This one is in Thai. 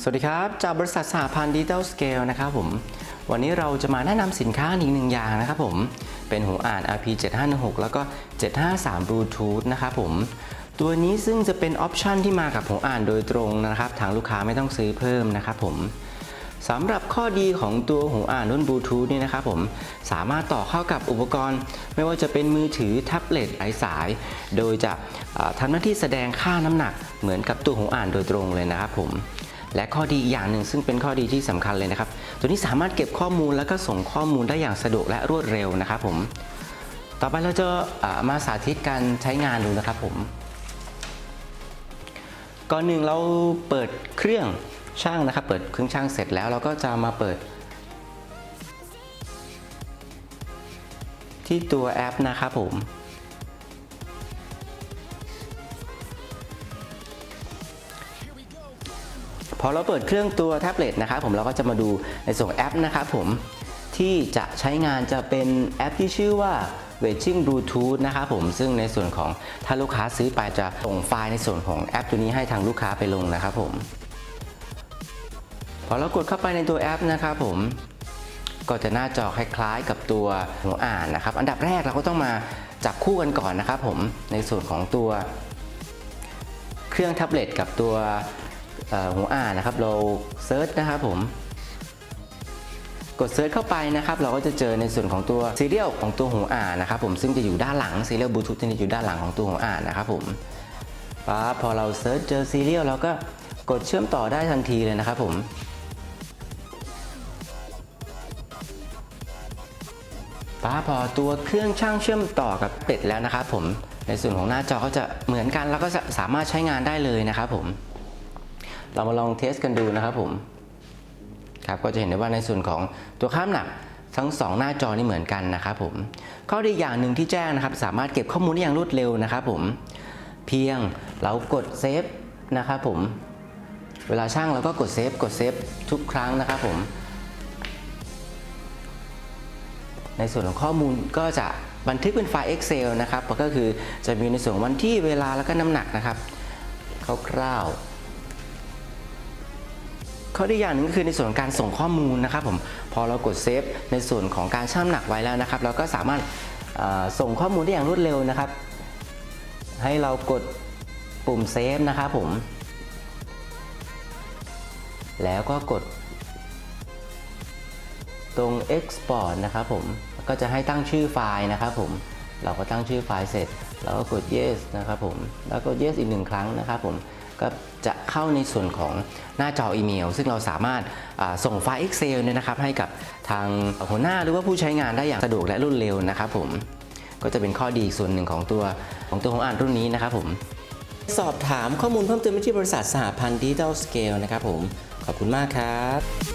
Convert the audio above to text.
สวัสดีครับ จากบริษัทสหพันธ์ดิจิทัลสเกลนะครับผม วันนี้เราจะมาแนะนำสินค้าอีกหนึ่งอย่างนะครับผม เป็นหูอ่าน RP 7516แล้วก็ 753 Bluetooth นะครับผม ตัวนี้ซึ่งจะเป็นออปชันที่มากับหูอ่านโดยตรงนะครับ ทางลูกค้าไม่ต้องซื้อเพิ่มนะครับผม สำหรับข้อดีของตัวหูอ่านรุ่นบลูทูธนี่นะครับผมสามารถต่อเข้ากับอุปกรณ์ ไม่ว่าจะเป็นมือถือแท็บเล็ตไร้สาย โดยจะทำหน้าที่แสดงค่าน้ำหนักเหมือนกับตัวหูอ่านโดยตรงเลยนะครับผมและข้อดีอย่างหนึ่งซึ่งเป็นข้อดีที่สำคัญเลยนะครับ ตัวนี้สามารถเก็บข้อมูลแล้วก็ส่งข้อมูลได้อย่างสะดวกและรวดเร็วนะครับผม ต่อไปเราจะมาสาธิตการใช้งานดูนะครับผม ก่อนหนึ่งเราเปิดเครื่อง ช่างนะครับ เปิดเครื่องช่างเสร็จแล้วเราก็จะมาเปิด ที่ตัวแอปนะครับผมพอเราเปิดเครื่องตัวแท็บเล็ตนะครับผมเราก็จะมาดูในส่วนแอปนะครับผมที่จะใช้งานจะเป็นแอปที่ชื่อว่า w e d g i n g Bluetooth นะครับผมซึ่งในส่วนของถ้าลูกค้าซื้อไปจะส่งไฟล์ในส่วนของแอปตัวนี้ให้ทางลูกค้าไปลงนะครับผม พอเรากดเข้าไปในตัวแอปนะครับผมก็จะหน้าจอคล้ายๆ กับตัวหัวอ่านนะครับ อันดับแรกเราก็ต้องมาจับคู่กันก่อนนะครับผมในส่วนของตัวเครื่องแท็บเล็ตกับตัวหัวอ่านนะครับ เราเซิร์ชนะครับผมกดเซิร์ชเข้าไปนะครับ เราก็จะเจอในส่วนของตัวซีเรียลของตัวหูอ่านนะครับ ผมซึ่งจะอยู่ด้านหลังซีเรียลบลูทูธที่อยู่ด้านหลังของตัวหูอ่านนะครับผมปั๊บพอเราเซิร์ชเจอซีเรียลเราก็กดเชื่อมต่อได้ทันทีเลยนะครับผม ป้าพอตัวเครื่องช่างเชื่อมต่อกับเป็ดแล้วนะครับผมในส่วนของหน้าจอก็จะเหมือนกันแล้วก็สามารถใช้งานได้เลยนะครับผม เรามาลองเทสกันดูนะครับผมครับก็จะเห็นได้ว่าในส่วนของตัวข้ามหนักทั้ง 2 หน้าจอนี่เหมือนกันนะครับผมข้อดีอย่างหนึ่งที่แจ้งนะครับ สามารถเก็บข้อมูลได้อย่างรวดเร็วนะครับผมเพียงเรากดเซฟนะครับผมเวลาช่างเราก็กดเซฟกดเซฟทุกครั้งนะครับผม ในส่วนของข้อมูลก็จะบันทึกเป็นไฟล์ Excel นะครับก็คือจะมีในส่วนวันที่เวลาแล้วก็น้ำหนักนะครับคร่าวๆข้อดีอย่างหนึ่งก็คือในส่วนการส่งข้อมูลนะครับผมพอเรากดเซฟในส่วนของการชั่งหนักไว้แล้วนะครับ เราก็สามารถส่งข้อมูลได้อย่างรวดเร็วนะครับ ให้เรากดปุ่มเซฟนะครับผม แล้วก็กด ตรง export นะครับผมก็จะให้ตั้งชื่อไฟล์นะครับผมเราก็ตั้งชื่อไฟล์เสร็จเราก็กด yes นะครับผมแล้วก็ yes อีกหนึ่งครั้งนะครับผมก็จะเข้าในส่วนของหน้าจออีเมล ซึ่งเราสามารถส่งไฟล์ Excel เนี่ยนะครับให้กับทางหัวหน้าหรือว่าผู้ใช้งานได้อย่างสะดวกและรวดเร็วนะครับผมก็จะเป็นข้อดีส่วนหนึ่งของตัวของตัวของอ่านรุ่นนี้นะครับผมสอบถามข้อมูลเพิ่มเติมได้ที่บริษัทสหพันธ์ดิจิทัลสเกลนะครับผม ขอบคุณมากครับ